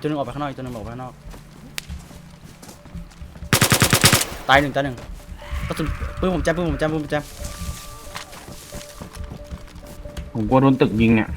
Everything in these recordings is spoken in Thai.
ตัวหนึงออกไปข้างนอกอีกตัวหนึงออกไปข้างนอก ตายหนึ่งตายหนึ่งกระสุนปืนผมแจมปืนผมแจมปืนผมแจมผมกลัวโดนตึกยิงเนี่ย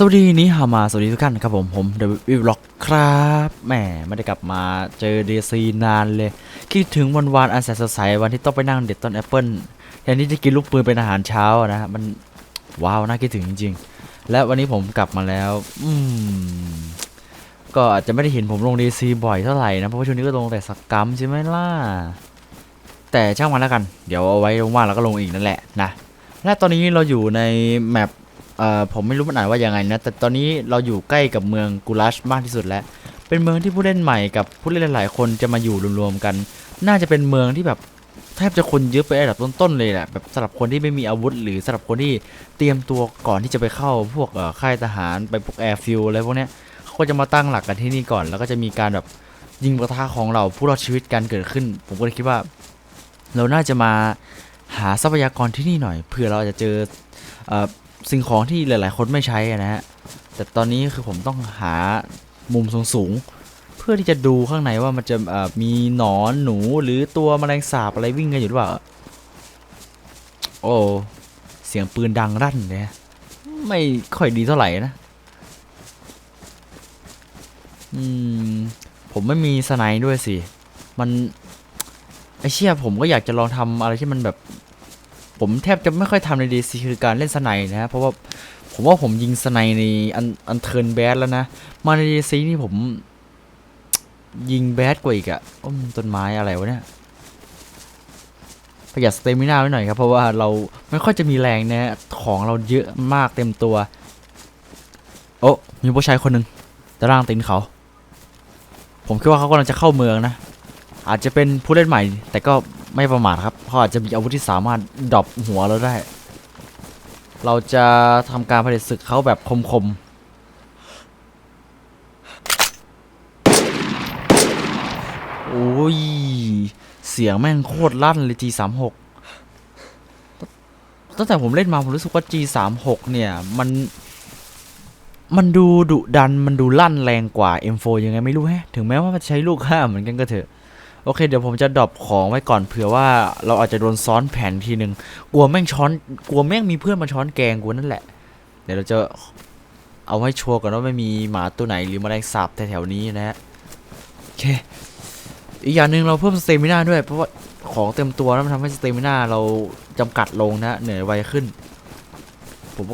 สวัสดีนี้ฮามาสวัสดีทุกท่านครับผม ผมเดวิดล็อกครับแหมไม่ได้กลับมาเจอเดซีนานเลย คิดถึงวันวานอันแสนสดใสวันที่ต้องไปนั่งเด็ดต้นแอปเปิลแทนที่จะกินลูกปืนเป็นอาหารเช้านะฮะมันว้าวน่าคิดถึงจริง ๆ และวันนี้ผมกลับมาแล้ว อืม ก็อาจจะไม่ได้เห็นผมลง DC บ่อยเท่าไหร่นะเพราะว่าช่วงนี้ก็ลงแต่สกกัมใช่ไหมล่ะแต่ช่างมันแล้วกัน เดี๋ยวเอาไว้ว่างๆแล้วก็ลงอีกนั่นแหละนะและตอนนี้เราอยู่ในแมป เอ่อผมไม่รู้มันอ่านว่ายังไงนะ แต่ตอนนี้เราอยู่ใกล้กับเมืองกูลัชมากที่สุดแล้ว เป็นเมืองที่ผู้เล่นใหม่กับผู้เล่นหลาย ๆ คนจะมาอยู่รวมๆกัน น่าจะเป็นเมืองที่แบบแทบจะคนเยอะไปอันดับต้นๆเลยแหละแบบสำหรับคนที่ไม่มีอาวุธ หรือสำหรับคนที่เตรียมตัวก่อนที่จะไปเข้าพวกเอ่อค่ายทหารไปพวกแอร์ฟิลอะไรพวกเนี้ยเขาก็จะมาตั้งหลักกันที่นี่ก่อน แล้วก็จะมีการแบบยิงประทะของเราผู้รอดชีวิตกันเกิดขึ้น ผมก็เลยคิดว่า เราน่าจะมาหาทรัพยากรที่นี่หน่อยเผื่อเราจะเจอเอ่อ สิ่งของที่หลาย ๆ คนไม่ใช้นะฮะแต่ตอนนี้คือผมต้องหามุมสูง ๆ เพื่อที่จะดูข้างในว่ามันจะมีหนอนหนูหรือตัวแมลงสาบอะไรวิ่งกันอยู่หรือเปล่าโอ้เสียงปืนดังรั่นเลยฮะไม่ค่อยดีเท่าไหร่นะอืมผมไม่มีสไนด์ด้วยสิ มันไอเชี่ยผมก็อยากจะลองทำอะไรที่มันแบบ ผมแทบจะไม่ค่อยทำในดีซีคือการเล่นสไนนะฮะเพราะว่าผมว่าผมยิงสไนในอันอันเทิร์นแบดแล้วนะ มาในดีซีนี่ผม ยิงแบดกว่าอีกอะอ้มต้นไม้อะไรวะเนี่ยประหยัดสเตมินาไว้หน่อยครับ เพราะว่าเราไม่ค่อยจะมีแรงนะของเราเยอะมากเต็มตัว โอ้มีผู้ชายคนหนึ่งจะร่างตีนเขา ผมคิดว่าเขากำลังจะเข้าเมืองนะ อาจจะเป็นผู้เล่นใหม่ แต่ก็ ไม่ประมาทครับเขาอาจจะมีอาวุธที่สามารถดรอปหัวเราได้ เราจะทำการผลิตศึกเขาแบบคมๆโอ้ย เสียงแม่งโคตรลั่นเลย G36 ตั้งแต่ผมเล่นมา ผมรู้สึกว่า G36 เนี่ย มัน มันดูดุดัน มันดูลั่นแรงกว่า M4 ยังไงไม่รู้แฮะ ถึงแม้ว่ามันจะใช้ลูกห้าเหมือนกันก็เถอะ โอเคเดี๋ยวผมจะดรอปของไว้ก่อนเผื่อว่าเราอาจจะโดนซ้อนแผนทีหนึ่งกลัวแม่งช้อนกลัวแม่งมีเพื่อนมาช้อนแกงกูนั่นแหละ เดี๋ยวเราจะเอาให้ชัวร์ก่อนว่าไม่มีหมาตัวไหนหรือแมลงสาบแถวๆนี้นะฮะโอเคอีกอย่างหนึ่งเราเพิ่มสเตมินาด้วยเพราะว่าของเต็มตัวแล้วมันทำให้สเตมินาเราจำกัดลงนะเหนื่อยไวขึ้นผม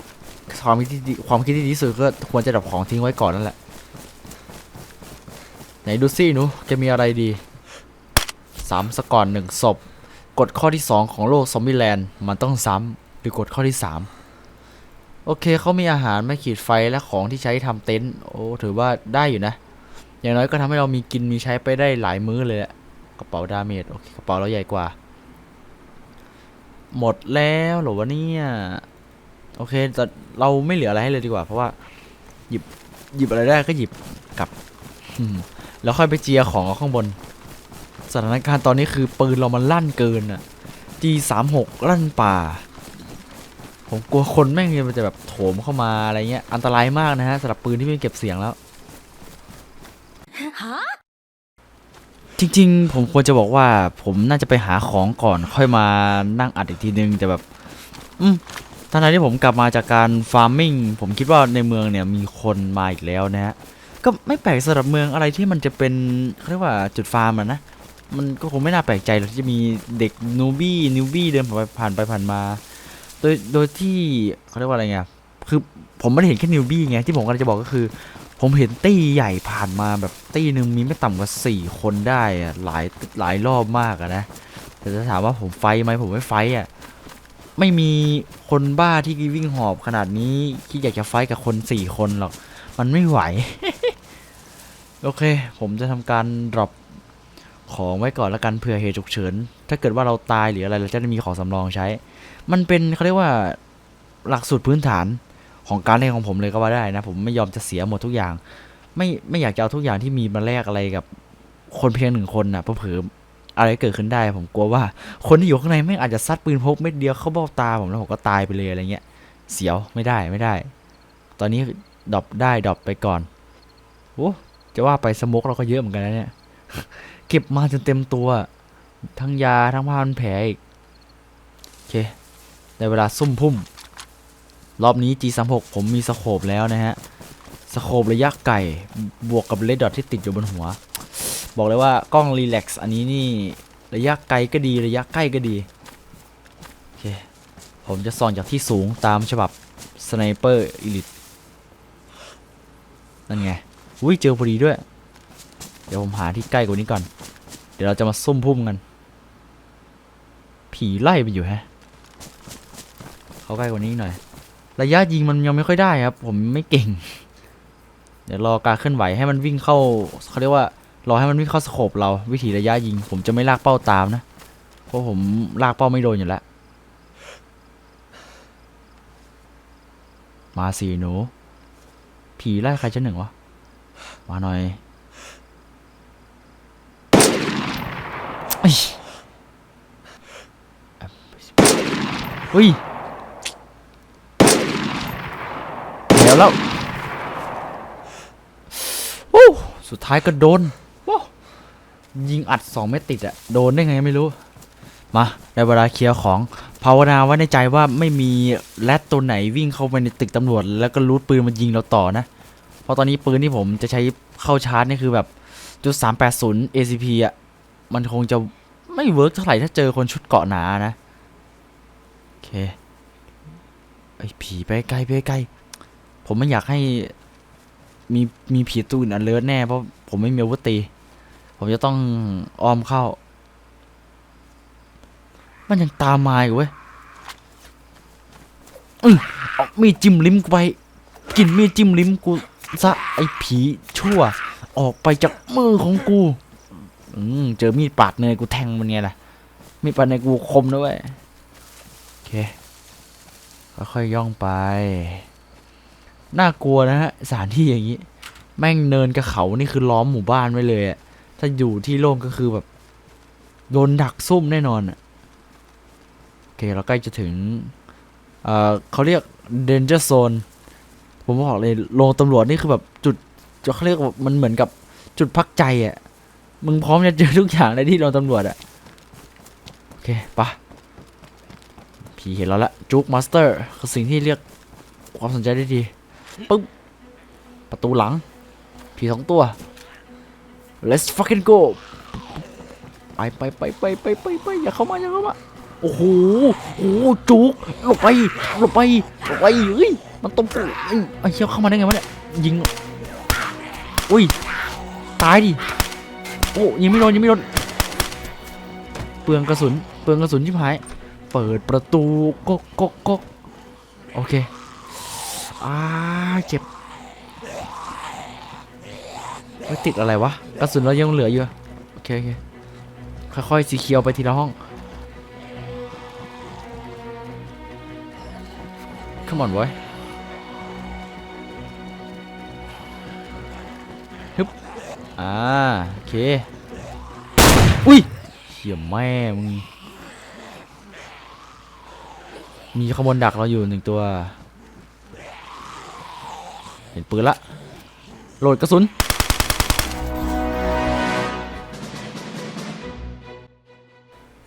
ความคิดที่ความคิดที่ดีที่สุดก็ควรจะดับของทิ้งไว้ก่อนนั่นแหละไหนดูสิหนูจะมีอะไรดี สามสกอร์หนึ่งศพกฎข้อที่ 2 ของโลกซอมบี้แลนด์มันต้องซ้ำหรือกฎข้อที่ 3 โอเคเขามีอาหารไม่ขีดไฟและของที่ใช้ทำเต็นท์โอ้ถือว่าได้อยู่นะ อย่างน้อยก็ทำให้เรามีกินมีใช้ไปได้หลายมื้อเลยอะกระเป๋าดาเมจโอเคกระเป๋าเราใหญ่กว่า หมดแล้วหรอวะเนี่ยโอเคแต่เราไม่เหลืออะไรให้เลยดีกว่า เพราะว่า หยิบหยิบอะไรได้ก็หยิบกลับแล้วค่อยไปเจียของข้างบน สถานการณ์ตอนนี้คือปืนเรามันลั่นเกินอะ G36 ลั่นป่า ผมกลัวคนแม่งมันจะแบบโถมเข้ามาอะไรเงี้ย อันตรายมากนะฮะสำหรับปืนที่ไม่เก็บเสียงแล้ว จริงๆ ผมควรจะบอกว่า ผมน่าจะไปหาของก่อนค่อยมานั่งอัดอีกทีนึงแต่แบบ อืมทันทีที่ผมกลับมาจากการฟาร์มมิ่งผมคิดว่าในเมืองเนี่ยมีคนมาอีกแล้วนะฮะก็ไม่แปลกสำหรับเมืองอะไรที่มันจะเป็นเขาเรียกว่าจุดฟาร์มอะนะ มันก็คงไม่น่าแปลกใจหรอกที่จะมีเด็กนูบี้นิวบี้เดินผ่านไปผ่านมา โดยโดยที่เขาเรียกว่าอะไรเงี้ยคือผมไม่ได้เห็นแค่นิวบี้ไงที่ผมกำลังจะบอกก็คือ ผมเห็นตี้ใหญ่ผ่านมาแบบตี้หนึ่งมีไม่ต่ำกว่าสี่คนได้อะหลายหลายรอบมากอะนะแต่จะถามว่าผมไฟไหมผมไม่ไฟท์อะไม่มีคนบ้าที่วิ่งหอบขนาดนี้ที่อยากจะไฟกับคนสี่คนหรอก มันไม่ไหว โอเค ผมจะทำการดรอป ของไว้ก่อนล้วกันเผื่อเหตุฉุกเฉิน ถ้าเกิดว่าเราตายหรืออะไรเราจะได้มีของสำรองใช้ มันเป็นเขาเรียกว่าหลักสูตรพื้นฐานของการเล่นของผมเลยก็ว่าได้นะ ผมไม่ยอมจะเสียหมดทุกอย่าง ไม่ไม่อยากจะเอาทุกอย่างที่มีมาแลกอะไรกับคนเพียงหนึ่งคนนะเผลออะไรเกิดขึ้นได้ ผมกลัวว่าคนที่อยู่ข้างในไม่งอาจจะซัดปืนพกเม็ดเดียวเข้าเบ้าตาผมแล้วผมก็ตายไปเลยอะไรเงี้ย เสียวไม่ได้ไม่ได้ ตอนนี้ดรอปได้ดรอปไปก่อนโอ้จะว่าไปสโมกเราก็เยอะเหมือนกันนะเนี่ย เก็บมาจนเต็มตัว ทั้งยาทั้งผ้าพันแผลอีก โอเคในเวลาซุ่มพุ่ม รอบนี้ G36 ผมมีสโคปแล้วนะฮะ สโคประยะไก่ บวกกับเลดดอทที่ติดอยู่บนหัว บอกเลยว่ากล้องรีแลกซ์อันนี้นี่ระยะไกลก็ดีระยะใกล้ก็ดี โอเค ผมจะส่องจากที่สูงตามฉบับสไนเปอร์อีลิทนั่นไง อุ้ยเจอพอดีด้วย เดี๋ยวผมหาที่ใกล้กว่านี้ก่อน เดี๋ยวเราจะมาซุ่มพุ่มกัน ผีไล่ไปอยู่แฮะ เขาใกล้กว่านี้หน่อย ระยะยิงมันยังไม่ค่อยได้ครับ ผมไม่เก่ง เดี๋ยวรอการเคลื่อนไหวให้มันวิ่งเข้าเขาเรียกว่ารอให้มันวิ่งเข้าสโคปเรา วิธีระยะยิง ผมจะไม่ลากเป้าตามนะ เพราะผมลากเป้าไม่โดนอยู่แล้ว มาสิหนูผีไล่ใครชั้นหนึ่งวะ มาหน่อย อ้ยเฮ้ยเดี๋ยวแล้วโอ้สุดท้ายก็โดนโอ้ยิงอัดสองเม็ดติดอะโดนได้ไงไม่รู้ มาได้เวลาเคลียร์ของภาวนาไว้ในใจว่าไม่มีแรดตัวไหนวิ่งเข้าไปในตึกตำรวจ แล้วก็รูดปืนมายิงเราต่อนะ เพราะตอนนี้ปืนที่ผมจะใช้เข้าชาร์จนี่คือแบบจุด380 ACP อะ มันคงจะไม่เวิร์กเท่าไหร่ถ้าเจอคนชุดเกาะหนานะ โอเค ไอ้ผีไปไกลไปไกลผมไม่อยากให้มีมีผีตัวอื่นอันเลิศแน่เพราะผมไม่มีอาวุธตี ผมจะต้องอ้อมเข้า มันยังตามมาอยู่เว้ยอือออกมีจิ้มลิ้มกูไป กินมีจิ้มลิ้มกูซะไอ้ผีชั่ว ออกไปจากมือของกู อืมเจอมีดปาดเนยกูแทงมันไงล่ะ มีดปาดเนยกูคมนะเว้ยโอเค ค่อยๆย่องไป น่ากลัวนะฮะสถานที่อย่างนี้ แม่งเนินกับเขานี่คือล้อมหมู่บ้านไว้เลยอะถ้าอยู่ที่โล่งก็คือแบบโดนดักซุ่มแน่นอนอะโอเคเราใกล้จะถึง เอ่อเขาเรียก danger zone ผมบอกเลยโรงตำรวจนี่คือแบบจุดจะเขาเรียกว่ามันเหมือนกับจุดพักใจอะ มึงพร้อมจะเจอทุกอย่างในที่โรงตำรวจอะโอเคปะผีเห็นเราละจุกมาสเตอร์คือสิ่งที่เรียกความสนใจได้ดีปึ๊บประตูหลัง ผีสองตัว let's fucking go ไปไปไปไปไปไปไปอย่าเข้ามาอย่าเข้ามาโอ้โหโอ้โหจุกหลบไปหลบไปหลบไปเฮ้ยมันตบกูไอ้เชี่ยเข้ามาได้ไงวะเนี่ยยิงอุ้ยตายดิ โอ้ยิงไม่โดนยิงไม่โดนเปลืองกระสุนเปลืองกระสุนชิบหาย เปิดประตูก๊กก๊กก๊กโอเคอ่าเจ็บเฮ้ยติดอะไรวะกระสุนเรายังเหลืออยู่โอเคโอเคค่อยๆสีเขียวไปทีละห้อง Come on boy อ่าโอเค อุ้ยเหี้ยแม่มึง มีขบวนดักเราอยู่หนึ่งตัว เห็นปืนละ โหลดกระสุน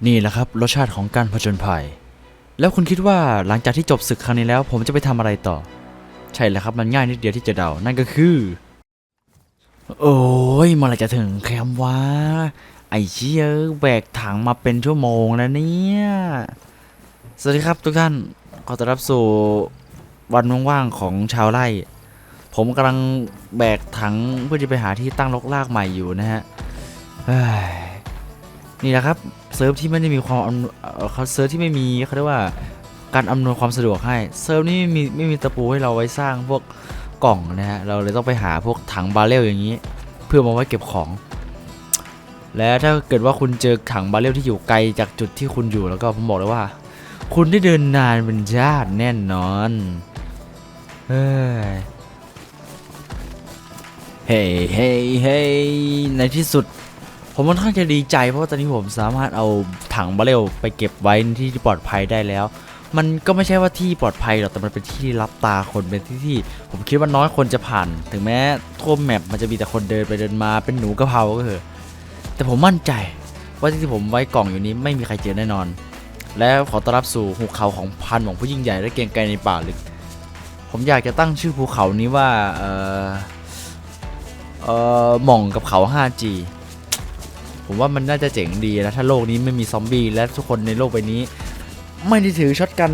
นี่แหละครับรสชาติของการผจญภัย แล้วคุณคิดว่าหลังจากที่จบศึกครั้งนี้แล้ว ผมจะไปทำอะไรต่อ ใช่แล้วครับมันง่ายนิดเดียวที่จะเดา นั่นก็คือ โอ้ยเมื่อไหรจะถึงแคมป์วะไอ้เชี่ยแบกถังมาเป็นชั่วโมงแล้วเนี่ย สวัสดีครับทุกท่าน ขอต้อนรับสู่วันว่างๆของชาวไร่ ผมกำลังแบกถังเพื่อจะไปหาที่ตั้งรกรากใหม่อยู่นะฮะเฮ้ยนี่แหละครับ เซิร์ฟที่ไม่ได้มีความอำเอ่อเขาเซิร์ฟที่ไม่มีเขาเรียกว่าการอำนวยความสะดวกให้ เซิร์ฟนี้ไม่มีไม่มีตะปูให้เราไว้สร้างพวก กล่องนะฮะเราเลยต้องไปหาพวกถังบาเรลอย่างนี้ เพื่อมาไว้เก็บของ และถ้าเกิดว่าคุณเจอถังบาเรลที่อยู่ไกลจากจุดที่คุณอยู่แล้วก็ผมบอกเลยว่า คุณได้เดินนานเป็นญาติแน่นอนเฮ้ยเฮ้เฮ้เฮ้ในที่สุด ผมค่อนข้างจะดีใจเพราะว่าตอนนี้ผมสามารถเอาถังบาเรลไปเก็บไว้ที่ปลอดภัยได้แล้ว มันก็ไม่ใช่ว่าที่ปลอดภัยหรอกแต่มันเป็นที่รับตาคนเป็นที่ที่ ผมคิดว่าน้อยคนจะผ่าน ถึงแม้ทั่วแมปมันจะมีแต่คนเดินไปเดินมาเป็นหนูกระเพราก็เถอะแต่ผมมั่นใจว่าที่ผมไว้กล่องอยู่นี้ไม่มีใครเจอแน่นอน และขอต้อนรับสู่หุบเขาของพันของผู้ยิ่งใหญ่และเกียงไกรในป่าลึก ผมอยากจะตั้งชื่อภูเขานี้ว่าเออเออหม่องกับเขา 5G ผมว่ามันน่าจะเจ๋งดีนะถ้าโลกนี้ไม่มีซอมบี้และทุกคนในโลกใบนี้ ไม่ได้ถือช็อตกัน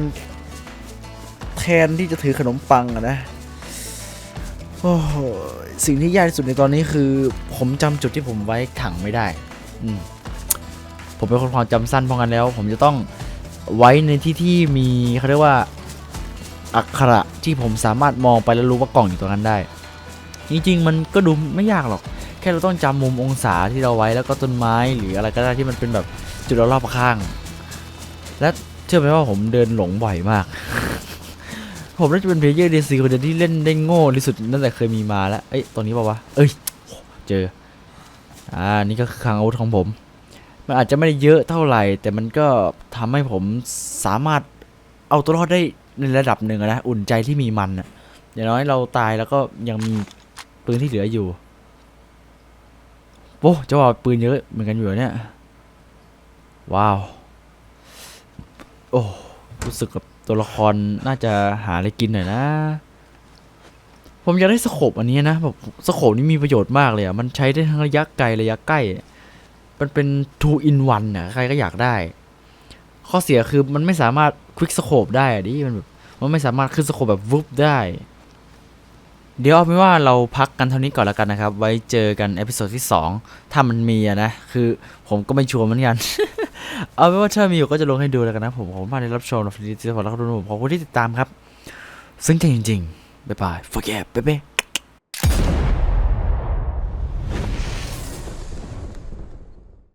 แทนที่จะถือขนมปังอะนะโอ้สิ่งที่ยากที่สุดในตอนนี้คือ ผมจำจุดที่ผมไว้ถังไม่ได้ อืมผมเป็นคนความจำสั้นพราะงั้นแล้ว ผมจะต้องไว้ในที่ที่มีเขาเรียกว่าอักขระที่ผมสามารถมองไปแล้วรู้ว่ากล่องอยู่ตรงนั้นได้ จริงๆ มันก็ดูไม่ยากหรอก แค่เราต้องจำมุมองศาที่เราไว้แล้วก็ต้นไม้หรืออะไรก็ได้ที่มันเป็นแบบจุดรอบๆข้าง และ ชื่อไหมว่าผมเดินหลงบ่อยมาก ผมน่าจะเป็นเพลเยอร์เดซีคนเดียวที่เล่นได้โง่ที่สุดตั้งแต่เคยมีมาแล้ว เอ้ยตัวนี้ป่าวะ เอ้ย เจอ อ่า นี่ก็คือคลังอาวุธของผม มันอาจจะไม่ได้เยอะเท่าไหร่ แต่มันก็ทำให้ผมสามารถเอาตัวรอดได้ในระดับหนึ่งนะ อุ่นใจที่มีมันอะอย่างน้อยเราตายแล้วก็ยังมีปืนที่เหลืออยู่โอ้จะว่าปืนเยอะเหมือนกันอยู่เนี่ย ว้าว โอ้ รู้สึกกับตัวละครน่าจะหาอะไรกินหน่อยนะ ผมอยากได้สโคปอันนี้นะแบบสโคปนี้มีประโยชน์มากเลยอะมันใช้ได้ทั้งระยะไกลระยะใกล้ มันเป็น two in one น่ะใครก็อยากได้ ข้อเสียคือมันไม่สามารถ quick scope ได้อะดิ มันแบบมันไม่สามารถขึ้นสโคปแบบวุบได้ เดี๋ยวเอาเป็นว่าเราพักกันเท่านี้ก่อนแล้วกันนะครับ ไว้เจอกันเอพิโซดที่ 2 ถ้ามันมีอะนะ คือผมก็ไม่ชัวร์เหมือนกัน เอาเป็นว่าถ้ามีอยู่ก็จะลงให้ดูแล้วกันนะผมขอบคุณมากที่รับชมนะที่ติดตามรับชมผมขอบคุณที่ติดตามครับ ซึ่งใจจริงๆบ๊ายบาย forget เป๊ะ